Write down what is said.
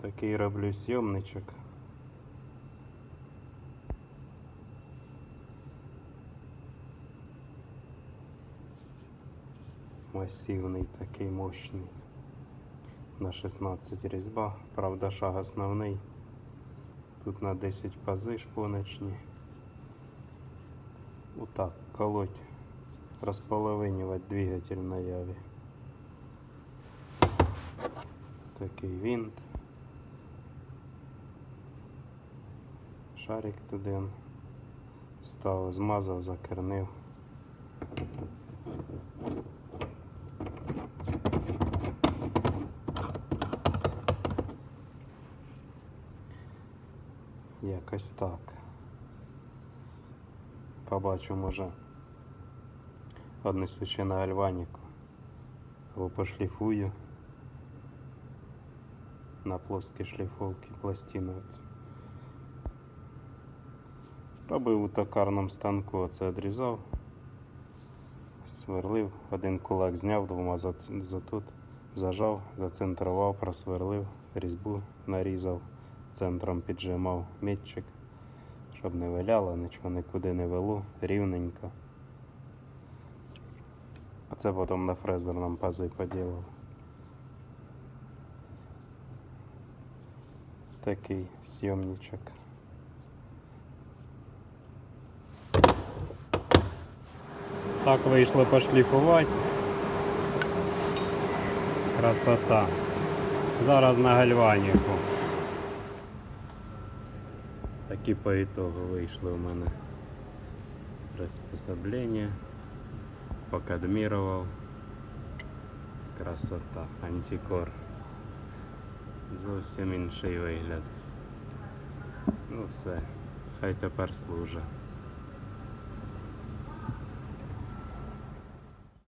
Такий роблю сйомничок. Масивний такий мощний. На 16 різьба, правда шаг основний. Тут на 10 пази шпоночні. Отак, колоть, розполовинювати двигатель в наяві. Такий винт. Шарик туди вставив, змазав, закернив. Якось так. Побачу, може, однесу ще на альваніку. Або пошліфую на плоскій шліфовці пластину. Робив у токарному станку, оце відрізав, сверлив, один кулак зняв, двома за, за тут, зажав, зацентрував, просверлив, різьбу нарізав, центром піджимав мітчик, щоб не виляло, нічого нікуди не вело, рівненько. А це потім на фрезерному пази поділав. Такий сйомничок. Так вийшло пошліфувати. Красота. Зараз на гальваніку. Такі по ітогу вийшли у мене приспособлення. Покадмірував. Красота. Антикор. Зовсім інший вигляд. Ну все, хай тепер служить.